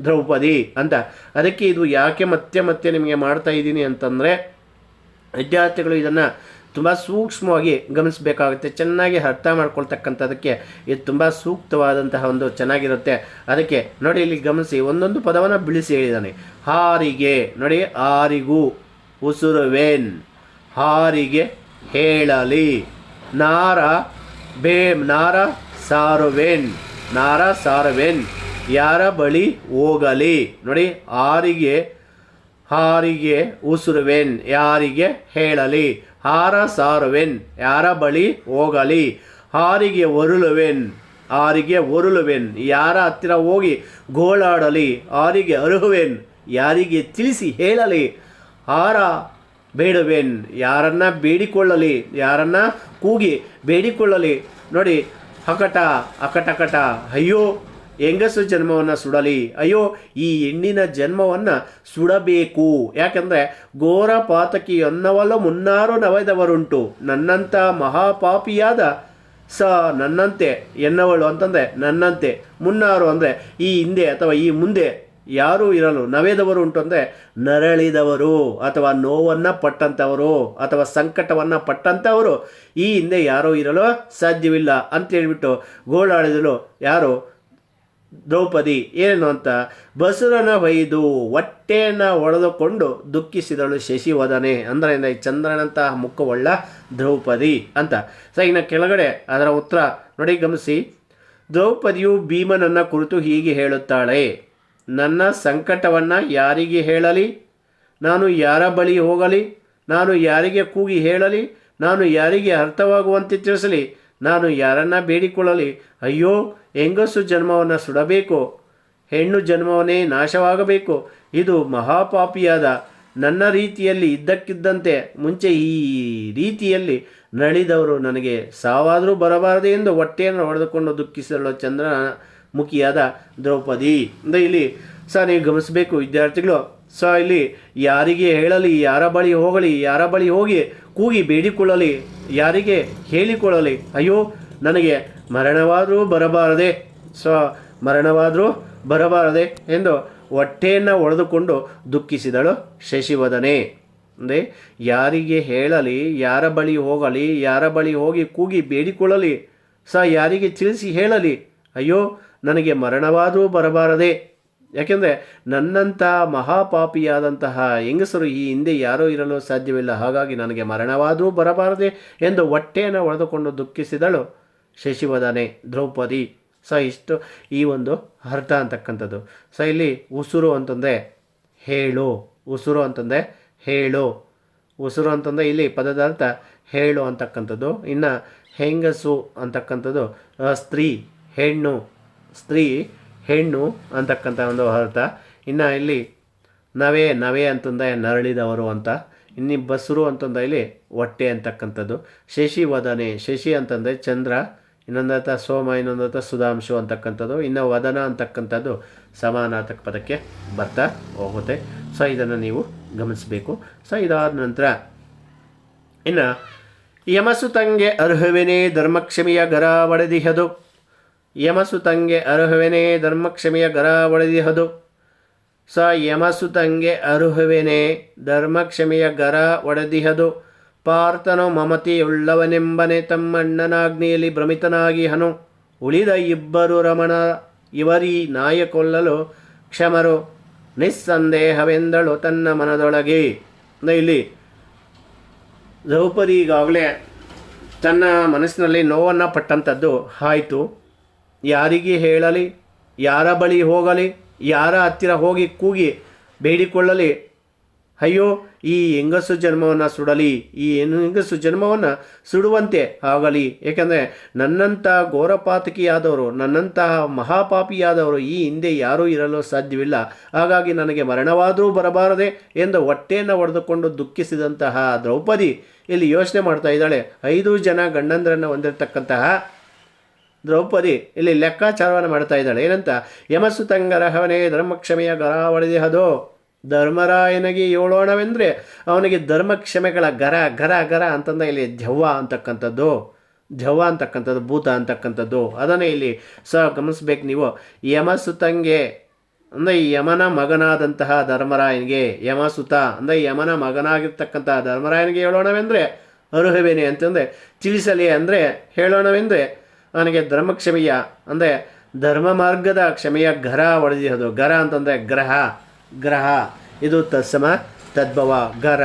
ದ್ರೌಪದಿ ಅಂತ. ಅದಕ್ಕೆ ಇದು ಯಾಕೆ ಮತ್ತೆ ಮತ್ತೆ ನಿಮಗೆ ಮಾಡ್ತಾ ಇದ್ದೀನಿ ಅಂತಂದರೆ, ವಿದ್ಯಾರ್ಥಿಗಳು ಇದನ್ನು ತುಂಬ ಸೂಕ್ಷ್ಮವಾಗಿ ಗಮನಿಸಬೇಕಾಗುತ್ತೆ, ಚೆನ್ನಾಗಿ ಅರ್ಥ ಮಾಡ್ಕೊಳ್ತಕ್ಕಂಥದಕ್ಕೆ ಇದು ತುಂಬ ಸೂಕ್ತವಾದಂತಹ ಒಂದು ಚೆನ್ನಾಗಿರುತ್ತೆ. ಅದಕ್ಕೆ ನೋಡಿ ಇಲ್ಲಿ ಗಮನಿಸಿ, ಒಂದೊಂದು ಪದವನ್ನು ಬಿಳಿಸಿ ಹೇಳಿದ್ದಾನೆ. ಹಾರಿಗೆ, ನೋಡಿ, ಆರಿಗೂ ಉಸುರುವೇನ್? ಹಾರಿಗೆ ಹೇಳಲಿ. ನಾರ ಬೇ ನಾರ ಸಾರುವೇನ್? ನಾರ ಸಾರುವೇನ್? ಯಾರ ಬಳಿ ಹೋಗಲಿ? ನೋಡಿ, ಆರಿಗೆ, ಹಾರಿಗೆ ಉಸುರುವೇನ್? ಯಾರಿಗೆ ಹೇಳಲಿ? ಹಾರ ಸಾರುವೆನ್, ಯಾರ ಬಳಿ ಹೋಗಲಿ? ಹಾರಿಗೆ ಒರುಳುವೆನ್ ಆರಿಗೆ ಒರುಳುವೆನ್, ಯಾರ ಹತ್ತಿರ ಹೋಗಿ ಗೋಳಾಡಲಿ? ಆರಿಗೆ ಅರುಹುವೆನ್, ಯಾರಿಗೆ ತಿಳಿಸಿ ಹೇಳಲಿ? ಹಾರ ಬೇಡುವೆನ್, ಯಾರನ್ನ ಬೇಡಿಕೊಳ್ಳಲಿ? ಯಾರನ್ನ ಕೂಗಿ ಬೇಡಿಕೊಳ್ಳಲಿ? ನೋಡಿ, ಹಕಟ, ಅಕಟಕಟ, ಅಯ್ಯೋ! ಹೆಂಗಸು ಜನ್ಮವನ್ನು ಸುಡಲಿ? ಅಯ್ಯೋ, ಈ ಹೆಣ್ಣಿನ ಜನ್ಮವನ್ನು ಸುಡಬೇಕು. ಯಾಕಂದರೆ ಘೋರ ಪಾತಕಿ ಅನ್ನವಲ್ಲ ಮುನ್ನಾರು ನವೆದವರುಂಟು. ನನ್ನಂಥ ಮಹಾಪಾಪಿಯಾದ ಸ ನನ್ನಂತೆ ಎನ್ನವಳು ಅಂತಂದರೆ ನನ್ನಂತೆ. ಮುನ್ನಾರು ಅಂದರೆ ಈ ಹಿಂದೆ ಅಥವಾ ಈ ಮುಂದೆ ಯಾರೂ ಇರಲು ನವೆದವರು ಉಂಟು ಅಂದರೆ ನರಳಿದವರು ಅಥವಾ ನೋವನ್ನು ಪಟ್ಟಂಥವರು ಅಥವಾ ಸಂಕಟವನ್ನು ಪಟ್ಟಂಥವರು ಈ ಹಿಂದೆ ಯಾರೂ ಇರಲು ಸಾಧ್ಯವಿಲ್ಲ ಅಂತೇಳ್ಬಿಟ್ಟು ಗೋಳಾಡಿದಳು ಯಾರು? ದ್ರೌಪದಿ ಏನು ಅಂತ, ಬಸುರನ ಹೊಯ್ದು ಹೊಟ್ಟೆಯನ್ನು ಒಡೆದುಕೊಂಡು ದುಃಖಿಸಿದಳು ಶಶಿವದನೆ. ಅಂದರೆ ಚಂದ್ರನಂತಹ ಮುಖವುಳ್ಳ ದ್ರೌಪದಿ ಅಂತ. ಸೊ ಇನ್ನು ಕೆಳಗಡೆ ಅದರ ಉತ್ತರ ನೋಡಿ, ಗಮನಿಸಿ. ದ್ರೌಪದಿಯು ಭೀಮನನ್ನ ಕುರಿತು ಹೀಗೆ ಹೇಳುತ್ತಾಳೆ. ನನ್ನ ಸಂಕಟವನ್ನು ಯಾರಿಗೆ ಹೇಳಲಿ? ನಾನು ಯಾರ ಬಳಿ ಹೋಗಲಿ? ನಾನು ಯಾರಿಗೆ ಕೂಗಿ ಹೇಳಲಿ? ನಾನು ಯಾರಿಗೆ ಅರ್ಥವಾಗುವಂತೆ ತಿಳಿಸಲಿ? ನಾನು ಯಾರನ್ನ ಬೇಡಿಕೊಳ್ಳಲಿ? ಅಯ್ಯೋ ಹೆಂಗಸು ಜನ್ಮವನ್ನು ಸುಡಬೇಕು, ಹೆಣ್ಣು ಜನ್ಮವನ್ನೇ ನಾಶವಾಗಬೇಕು, ಇದು ಮಹಾಪಾಪಿಯಾದ ನನ್ನ ರೀತಿಯಲ್ಲಿ ಇದ್ದಕ್ಕಿದ್ದಂತೆ ಮುಂಚೆ ಈ ರೀತಿಯಲ್ಲಿ ನಳಿದವರು ನನಗೆ ಸಾವಾದರೂ ಬರಬಾರದು ಎಂದು ಹೊಟ್ಟೆಯನ್ನು ಹೊಡೆದುಕೊಂಡು ದುಃಖಿಸಲು ಚಂದ್ರ ಮುಖಿಯಾದ ದ್ರೌಪದಿ. ಅಂದರೆ ಇಲ್ಲಿ ಸ ನೀವು ಗಮನಿಸಬೇಕು ವಿದ್ಯಾರ್ಥಿಗಳು. ಸೊ ಇಲ್ಲಿ ಯಾರಿಗೆ ಹೇಳಲಿ, ಯಾರ ಬಳಿ ಹೋಗಲಿ, ಯಾರ ಬಳಿ ಹೋಗಿ ಕೂಗಿ ಬೇಡಿಕೊಳ್ಳಲಿ, ಯಾರಿಗೆ ಹೇಳಿಕೊಳ್ಳಲಿ, ಅಯ್ಯೋ, ನನಗೆ ಮರಣವಾದರೂ ಬರಬಾರದೆ. ಸೊ, ಮರಣವಾದರೂ ಬರಬಾರದೆ ಎಂದು ಹೊಟ್ಟೆಯನ್ನು ಒಡೆದುಕೊಂಡು ದುಃಖಿಸಿದಳು ಶಶಿವದನೆ. ಅಂದರೆ ಯಾರಿಗೆ ಹೇಳಲಿ, ಯಾರ ಬಳಿ ಹೋಗಲಿ, ಯಾರ ಬಳಿ ಹೋಗಿ ಕೂಗಿ ಬೇಡಿಕೊಳ್ಳಲಿ, ಸ, ಯಾರಿಗೆ ತಿಳಿಸಿ ಹೇಳಲಿ, ಅಯ್ಯೋ, ನನಗೆ ಮರಣವಾದರೂ ಬರಬಾರದೆ. ಯಾಕೆಂದರೆ ನನ್ನಂಥ ಮಹಾಪಾಪಿಯಾದಂತಹ ಹೆಂಗಸರು ಈ ಹಿಂದೆ ಯಾರೂ ಇರಲು ಸಾಧ್ಯವಿಲ್ಲ. ಹಾಗಾಗಿ ನನಗೆ ಮರಣವಾದರೂ ಬರಬಾರದೆ ಎಂದು ಹೊಟ್ಟೆಯನ್ನು ಒಡೆದುಕೊಂಡು ದುಃಖಿಸಿದಳು ಶಶಿವದನೆ, ದ್ರೌಪದಿ, ಸೊ ಇಷ್ಟು ಈ ಒಂದು ಅರ್ಥ ಅಂತಕ್ಕಂಥದ್ದು. ಸೊ ಇಲ್ಲಿ ಉಸುರು ಅಂತಂದರೆ ಹೇಳು, ಉಸುರು ಅಂತಂದರೆ ಹೇಳು. ಉಸುರು ಅಂತಂದರೆ ಇಲ್ಲಿ ಪದದ ಅರ್ಥ ಹೇಳು ಅಂತಕ್ಕಂಥದ್ದು. ಇನ್ನು ಹೆಂಗಸು ಅಂತಕ್ಕಂಥದ್ದು ಸ್ತ್ರೀ, ಹೆಣ್ಣು ಸ್ತ್ರೀ, ಹೆಣ್ಣು ಅಂತಕ್ಕಂಥ ಒಂದು ಅರ್ಥ. ಇನ್ನು ಇಲ್ಲಿ ನವೆ ನವೆ ಅಂತಂದರೆ ನರಳಿದವರು ಅಂತ. ಇನ್ನು ಬಸರು ಅಂತಂದ ಇಲ್ಲಿ ಹೊಟ್ಟೆ ಅಂತಕ್ಕಂಥದ್ದು. ಶಶಿ ವದನೆ ಶಶಿ ಅಂತಂದರೆ ಚಂದ್ರ ಇನ್ನೊಂದರ್ಥ ಸೋಮ ಇನ್ನೊಂದರ್ಥ ಸುಧಾಂಶು ಅಂತಕ್ಕಂಥದ್ದು, ಇನ್ನು ವದನ ಅಂತಕ್ಕಂಥದ್ದು ಸಮಾನಾರ್ಥಕ ಪದಕ್ಕೆ ಬರ್ತಾ ಹೋಗುತ್ತೆ. ಸೊ, ಇದನ್ನು ನೀವು ಗಮನಿಸಬೇಕು. ಸೊ, ಇದಾದ ನಂತರ, ಇನ್ನು, ಯಮಸು ತಂಗೆ ಅರ್ಹವೆನೇ ಧರ್ಮಕ್ಷಮಿಯ ಗರ ಒಡೆದಿಹದು ಯಮಸುತಂಗೆ ಅರ್ಹವೆನೇ ಧರ್ಮಕ್ಷಮಿಯ ಗರ ಒಡೆದಿಹದು ಸ ಯಮಸುತಂಗೆ ಅರ್ಹವೆನೇ ಧರ್ಮಕ್ಷಮಿಯ ಗರ ಒಡೆದಿಹದು ಪಾರ್ಥನು ಮಮತಿಯುಳ್ಳವನೆಂಬನೆ ತಮ್ಮಣ್ಣನಾಗ್ನಿಯಲ್ಲಿ ಭ್ರಮಿತನಾಗಿ ಹನು. ಉಳಿದ ಇಬ್ಬರು ರಮಣ ಇವರಿ ನಾಯ ಕೊಲ್ಲಲು ಕ್ಷಮರು. ನಿಸ್ಸಂದೇಹವೆಂದಳು ತನ್ನ ಮನದೊಳಗೆ. ಇಲ್ಲಿ ದ್ರೌಪದಿ ಈಗಾಗಲೇ ತನ್ನ ಮನಸ್ಸಿನಲ್ಲಿ ನೋವನ್ನು ಪಟ್ಟಂಥದ್ದು ಆಯಿತು. ಯಾರಿಗೆ ಹೇಳಲಿ, ಯಾರ ಬಳಿ ಹೋಗಲಿ, ಯಾರ ಹತ್ತಿರ ಹೋಗಿ ಕೂಗಿ ಬೇಡಿಕೊಳ್ಳಲಿ. ಅಯ್ಯೋ ಈ ಹೆಂಗಸು ಜನ್ಮವನ್ನು ಸುಡಲಿ, ಈ ಹೆಂಗಸು ಜನ್ಮವನ್ನು ಸುಡುವಂತೆ ಆಗಲಿ. ಏಕೆಂದರೆ ನನ್ನಂಥ ಘೋರಪಾತಕಿಯಾದವರು ನನ್ನಂತಹ ಮಹಾಪಾಪಿಯಾದವರು ಈ ಹಿಂದೆ ಯಾರೂ ಇರಲು ಸಾಧ್ಯವಿಲ್ಲ. ಹಾಗಾಗಿ ನನಗೆ ಮರಣವಾದರೂ ಬರಬಾರದೆ ಎಂದು ಹೊಟ್ಟೆಯನ್ನು ಹೊಡೆದುಕೊಂಡು ದುಃಖಿಸಿದಂತಹ ದ್ರೌಪದಿ ಇಲ್ಲಿ ಯೋಚನೆ ಮಾಡ್ತಾ ಇದ್ದಾಳೆ. ಐದು ಜನ ಗಂಡಂದ್ರನ್ನು ಹೊಂದಿರತಕ್ಕಂತಹ ದ್ರೌಪದಿ ಇಲ್ಲಿ ಲೆಕ್ಕಾಚಾರವನ್ನು ಮಾಡ್ತಾ ಇದ್ದಾಳೆ. ಏನಂತ? ಯಮಸುತಂಗರಹವನೇ ಧರ್ಮಕ್ಷಮೆಯ ಗರಾವಳಿದೆ ಒಡೆದಿಹದೋ ಧರ್ಮರಾಯನಿಗೆ ಏಳೋಣವೆಂದರೆ ಅವನಿಗೆ ಧರ್ಮಕ್ಷಮೆಗಳ ಗರ ಗರ ಗರ ಅಂತಂದ ಇಲ್ಲಿ ಝವ್ವ ಅಂತಕ್ಕಂಥದ್ದು. ಝವ್ವ ಅಂತಕ್ಕಂಥದ್ದು, ಭೂತ ಅಂತಕ್ಕಂಥದ್ದು. ಅದನ್ನೇ ಇಲ್ಲಿ ಸಹ ಗಮನಿಸ್ಬೇಕು ನೀವು. ಯಮಸುತಂಗೆ, ಅಂದರೆ ಯಮನ ಮಗನಾದಂತಹ ಧರ್ಮರಾಯನಿಗೆ, ಯಮಸುತ, ಅಂದರೆ ಯಮನ ಮಗನಾಗಿರ್ತಕ್ಕಂತಹ ಧರ್ಮರಾಯನಿಗೆ ಹೇಳೋಣವೆಂದರೆ ಅರುಹವೇನೆ ಅಂತಂದರೆ, ತಿಳಿಸಲಿ ಅಂದರೆ ಹೇಳೋಣವೆಂದರೆ ಅವನಿಗೆ ಧರ್ಮಕ್ಷಮೆಯ, ಅಂದರೆ ಧರ್ಮ ಮಾರ್ಗದ ಕ್ಷಮೆಯ ಗರ ಒಡೆದಿರೋದು. ಗರ ಅಂತಂದರೆ ಗ್ರಹ. ಗ್ರಹ. ಇದು ತತ್ಸಮ, ತದ್ಭವ ಗರ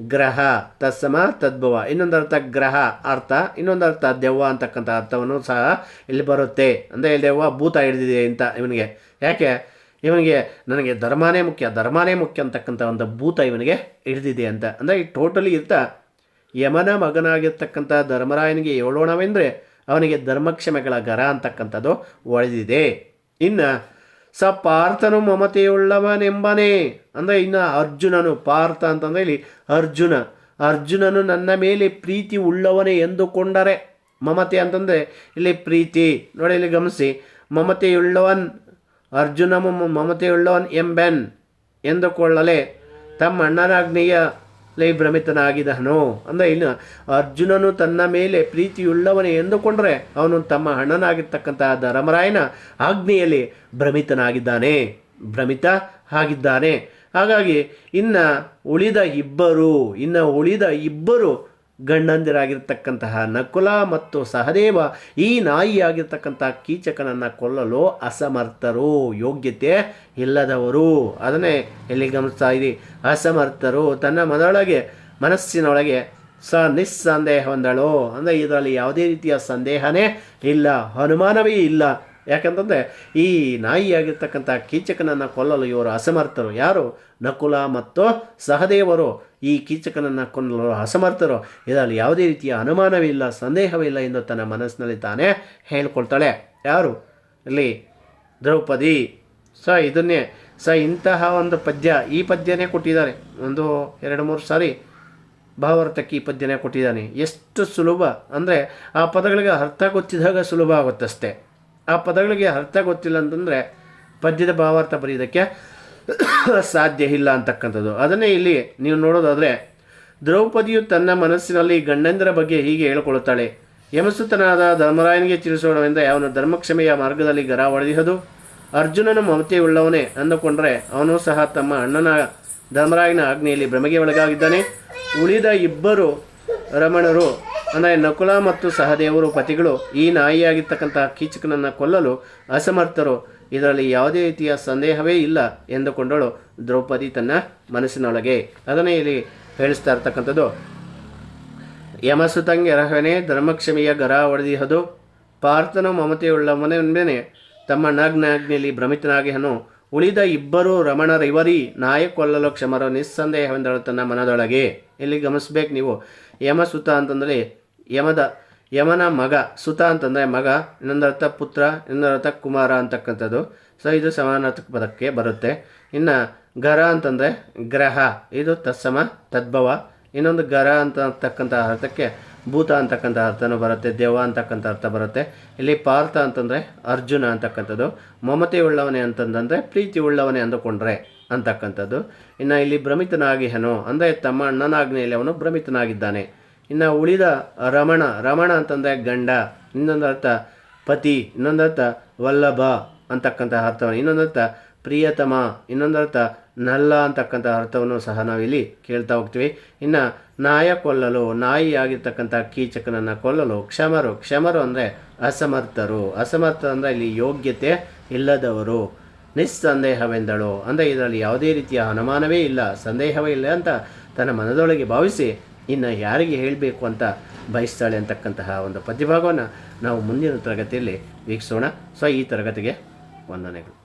ಗ್ರಹ. ತತ್ಸಮ, ತದ್ಭವ. ಇನ್ನೊಂದು ಅರ್ಥ ಗ್ರಹ ಅರ್ಥ, ಇನ್ನೊಂದು ಅರ್ಥ ದೆವ್ವ ಅಂತಕ್ಕಂಥ ಅರ್ಥವನ್ನು ಸಹ ಇಲ್ಲಿ ಬರುತ್ತೆ. ಅಂದರೆ ಇಲ್ಲಿ ದೆವ್ವ ಭೂತ ಹಿಡಿದಿದೆ ಅಂತ ಇವನಿಗೆ. ಯಾಕೆ? ಇವನಿಗೆ ನನಗೆ ಧರ್ಮನೇ ಮುಖ್ಯ ಧರ್ಮನೇ ಮುಖ್ಯ ಅಂತಕ್ಕಂಥ ಒಂದು ಭೂತ ಇವನಿಗೆ ಹಿಡಿದಿದೆ ಅಂತ. ಅಂದರೆ ಈ ಟೋಟಲಿ ಇರ್ತ, ಯಮನ ಮಗನಾಗಿರ್ತಕ್ಕಂಥ ಧರ್ಮರಾಯನಿಗೆ ಹೇಳೋಣವೆಂದರೆ ಅವನಿಗೆ ಧರ್ಮಕ್ಷಮೆಗಳ ಗರ ಅಂತಕ್ಕಂಥದ್ದು ಒಳೆದಿದೆ ಇನ್ನು ಸ ಪಾರ್ಥನು ಮಮತೆಯುಳ್ಳವನೆಂಬನೇ. ಅಂದರೆ ಇನ್ನು ಅರ್ಜುನನು, ಪಾರ್ಥ ಅಂತಂದರೆ ಇಲ್ಲಿ ಅರ್ಜುನ. ಅರ್ಜುನನು ನನ್ನ ಮೇಲೆ ಪ್ರೀತಿ ಉಳ್ಳವನೇ ಎಂದುಕೊಂಡರೆ. ಮಮತೆ ಅಂತಂದರೆ ಇಲ್ಲಿ ಪ್ರೀತಿ. ನೋಡಿ ಇಲ್ಲಿ ಗಮನಿಸಿ. ಮಮತೆಯುಳ್ಳವನ್ ಅರ್ಜುನ ಮಮ- ಮಮತೆಯುಳ್ಳವನ್ ಎಂಬೆನ್ ಎಂದುಕೊಳ್ಳಲೆ. ತಮ್ಮ ಅಣ್ಣನಾಗ್ನೇಯ ಭ್ರಮಿತನಾಗಿದನು? ಅಂದರೆ ಇನ್ನು ಅರ್ಜುನನು ತನ್ನ ಮೇಲೆ ಪ್ರೀತಿಯುಳ್ಳವನೇ ಎಂದುಕೊಂಡರೆ ಅವನು ತಮ್ಮ ಅಣ್ಣನಾಗಿರ್ತಕ್ಕಂತಹ ಧರ್ಮರಾಯನ ಆಗ್ನೆಯಲ್ಲಿ ಭ್ರಮಿತನಾಗಿದ್ದಾನೆ. ಭ್ರಮಿತ ಆಗಿದ್ದಾನೆ. ಹಾಗಾಗಿ ಇನ್ನು ಉಳಿದ ಇಬ್ಬರು, ಇನ್ನು ಉಳಿದ ಇಬ್ಬರು ಗಂಡಂದಿರಾಗಿರ್ತಕ್ಕಂತಹ ನಕುಲ ಮತ್ತು ಸಹದೇವ ಈ ನಾಯಿಯಾಗಿರ್ತಕ್ಕಂತಹ ಕೀಚಕನನ್ನು ಕೊಲ್ಲಲು ಅಸಮರ್ಥರು. ಯೋಗ್ಯತೆ ಇಲ್ಲದವರು. ಅದನ್ನೇ ಎಲ್ಲಿ ಗಮನಿಸ್ತಾ ಇದ್ದೀವಿ. ಅಸಮರ್ಥರು. ತನ್ನ ಮನೊಳಗೆ, ಮನಸ್ಸಿನೊಳಗೆ ಸ ನಿಸ್ಸಂದೇಹ ಹೊಂದಳು ಅಂದರೆ ಇದರಲ್ಲಿ ಯಾವುದೇ ರೀತಿಯ ಸಂದೇಹನೇ ಇಲ್ಲ. ಅನುಮಾನವೇ ಇಲ್ಲ. ಯಾಕಂತಂದರೆ ಈ ನಾಯಿಯಾಗಿರ್ತಕ್ಕಂಥ ಕೀಚಕನನ್ನು ಕೊಲ್ಲಲು ಇವರು ಅಸಮರ್ಥರು. ಯಾರು? ನಕುಲ ಮತ್ತು ಸಹದೇವರು. ಈ ಕೀಚಕನನ್ನು ಕೊಲ್ಲಲು ಅಸಮರ್ಥರು. ಇದರಲ್ಲಿ ಯಾವುದೇ ರೀತಿಯ ಅನುಮಾನವಿಲ್ಲ ಸಂದೇಹವಿಲ್ಲ ಎಂದು ತನ್ನ ಮನಸ್ಸಿನಲ್ಲಿ ತಾನೇ ಹೇಳ್ಕೊಳ್ತಾಳೆ. ಯಾರು? ಇಲ್ಲಿ ದ್ರೌಪದಿ. ಸ, ಇದನ್ನೇ. ಸ, ಇಂತಹ ಒಂದು ಪದ್ಯ, ಈ ಪದ್ಯನೇ ಕೊಟ್ಟಿದ್ದಾರೆ ಒಂದು, ಎರಡು, ಮೂರು ಸಾರಿ ಭಾವಾರ್ಥಕ್ಕೆ ಈ ಪದ್ಯನೇ ಕೊಟ್ಟಿದ್ದಾನೆ. ಎಷ್ಟು ಸುಲಭ. ಅಂದರೆ ಆ ಪದಗಳಿಗೆ ಅರ್ಥ ಗೊತ್ತಿದಾಗ ಸುಲಭ ಆಗುತ್ತಷ್ಟೇ. ಆ ಪದಗಳಿಗೆ ಅರ್ಥ ಗೊತ್ತಿಲ್ಲ ಅಂತಂದರೆ ಪದ್ಯದ ಭಾವಾರ್ಥ ಬರೆಯೋದಕ್ಕೆ ಸಾಧ್ಯ ಇಲ್ಲ ಅಂತಕ್ಕಂಥದ್ದು. ಅದನ್ನೇ ಇಲ್ಲಿ ನೀವು ನೋಡೋದಾದರೆ, ದ್ರೌಪದಿಯು ತನ್ನ ಮನಸ್ಸಿನಲ್ಲಿ ಗಂಡಂದರ ಬಗ್ಗೆ ಹೀಗೆ ಹೇಳಿಕೊಳ್ಳುತ್ತಾಳೆ, ಯಮಸುತನಾದ ಧರ್ಮರಾಯನಿಗೆ ತಿಳಿಸೋಣವೆಂದ ಅವನು ಧರ್ಮಕ್ಷಮೆಯ ಮಾರ್ಗದಲ್ಲಿ ಗರ ಅರ್ಜುನನ ಅರ್ಜುನನು ಮಮತೆಯುಳ್ಳವನೇ ಅಂದುಕೊಂಡರೆ ಅವನು ಸಹ ತಮ್ಮ ಅಣ್ಣನ ಧರ್ಮರಾಯನ ಆಜ್ಞೆಯಲ್ಲಿ ಭ್ರಮೆಗೆ ಒಳಗಾಗಿದ್ದಾನೆ. ಉಳಿದ ಇಬ್ಬರು ರಮಣರು ಅಂದರೆ ನಕುಲ ಮತ್ತು ಸಹದೇವರು ಪತಿಗಳು ಈ ನಾಯಿಯಾಗಿರ್ತಕ್ಕಂಥ ಕೀಚಕನನ್ನು ಕೊಲ್ಲಲು ಅಸಮರ್ಥರು. ಇದರಲ್ಲಿ ಯಾವುದೇ ರೀತಿಯ ಸಂದೇಹವೇ ಇಲ್ಲ ಎಂದುಕೊಂಡಳು ದ್ರೌಪದಿ ತನ್ನ ಮನಸ್ಸಿನೊಳಗೆ. ಅದನ್ನೇ ಇಲ್ಲಿ ಹೇಳಿಸ್ತಾ ಇರ್ತಕ್ಕಂಥದ್ದು. ಯಮಸುತಂಗೆ ರಹವನೇ ಧರ್ಮಕ್ಷಮೆಯ ಗರ ಒಡೆದಿಹದು ಪಾರ್ಥನು ಮಮತೆಯುಳ್ಳವನೇ ತಮ್ಮ ನಾಗ್ನಾಜ್ಞೆಯಲ್ಲಿ ಭ್ರಮಿತನಾಗಿಹನು ಉಳಿದ ಇಬ್ಬರು ರಮಣರಿವರಿ ನಾಯ ಕೊಲ್ಲಲು ಕ್ಷಮರು ನಿಸ್ಸಂದೇಹವೆಂದಳು ತನ್ನ ಮನದೊಳಗೆ. ಇಲ್ಲಿ ಗಮನಿಸ್ಬೇಕು ನೀವು. ಯಮಸುತ ಅಂತಂದರೆ ಯಮದ, ಯಮನ ಮಗ ಸುತ ಅಂತಂದರೆ ಮಗ, ಇನ್ನೊಂದರ್ಥ ಪುತ್ರ, ಇನ್ನೊಂದರ್ಥ ಕುಮಾರ ಅಂತಕ್ಕಂಥದ್ದು. ಸೊ ಇದು ಸಮಾನಾರ್ಥಕ ಪದಕ್ಕೆ ಬರುತ್ತೆ. ಇನ್ನು ಗರ ಅಂತಂದರೆ ಗ್ರಹ, ಇದು ತತ್ಸಮ, ತದ್ಭವ. ಇನ್ನೊಂದು ಗರ ಅಂತ ಅಂತಕ್ಕಂಥ ಅರ್ಥಕ್ಕೆ ಭೂತ ಅಂತಕ್ಕಂಥ ಅರ್ಥನೂ ಬರುತ್ತೆ ದೇವ ಅಂತಕ್ಕಂಥ ಅರ್ಥ ಬರುತ್ತೆ. ಇಲ್ಲಿ ಪಾರ್ಥ ಅಂತಂದರೆ ಅರ್ಜುನ ಅಂತಕ್ಕಂಥದ್ದು. ಮಮತೆ ಉಳ್ಳವನೇ ಅಂತಂದರೆ ಪ್ರೀತಿ ಉಳ್ಳವನೇ ಅಂದುಕೊಂಡ್ರೆ ಅಂತಕ್ಕಂಥದ್ದು. ಇನ್ನು ಇಲ್ಲಿ ಭ್ರಮಿತನಾಗಿ ಹನು ಅಂದರೆ ತಮ್ಮ ಅಣ್ಣನಾಗ್ನೆಯಲ್ಲಿ ಅವನು ಭ್ರಮಿತನಾಗಿದ್ದಾನೆ. ಇನ್ನು ಉಳಿದ ರಮಣ ರಮಣ ಅಂತಂದರೆ ಗಂಡ, ಇನ್ನೊಂದು ಅರ್ಥ ಪತಿ ಇನ್ನೊಂದರ್ಥ ವಲ್ಲಭ ಅಂತಕ್ಕಂಥ ಅರ್ಥವನ್ನು ಇನ್ನೊಂದರ್ಥ ಪ್ರಿಯತಮ ಇನ್ನೊಂದರ್ಥ ನಲ್ಲ ಅಂತಕ್ಕಂಥ ಅರ್ಥವನ್ನು ಸಹ ನಾವಿಲ್ಲಿ ಕೇಳ್ತಾ ಹೋಗ್ತೀವಿ. ಇನ್ನು ನಾಯ ಕೊಲ್ಲಲು ನಾಯಿ ಆಗಿರ್ತಕ್ಕಂಥ ಕೀಚಕನನ್ನು ಕೊಲ್ಲಲು ಕ್ಷಮರು ಕ್ಷಮರು ಅಂದರೆ ಅಸಮರ್ಥರು, ಅಸಮರ್ಥ ಅಂದರೆ ಇಲ್ಲಿ ಯೋಗ್ಯತೆ ಇಲ್ಲದವರು, ನಿಸ್ಸಂದೇಹವೆಂದಳು. ಅಂದರೆ ಇದರಲ್ಲಿ ಯಾವುದೇ ರೀತಿಯ ಅನುಮಾನವೇ ಇಲ್ಲ, ಸಂದೇಹವೇ ಇಲ್ಲ ಅಂತ ತನ್ನ ಮನದೊಳಗೆ ಭಾವಿಸಿ ಇನ್ನು ಯಾರಿಗೆ ಹೇಳಬೇಕು ಅಂತ ಬಯಸ್ತಾಳೆ ಅಂತಕ್ಕಂತಹ ಒಂದು ಪದ್ಯಭಾಗವನ್ನು ನಾವು ಮುಂದಿನ ತರಗತಿಯಲ್ಲಿ ವೀಕ್ಷಿಸೋಣ. ಸೊ ಈ ತರಗತಿಗೆ ವಂದನೆಗಳು.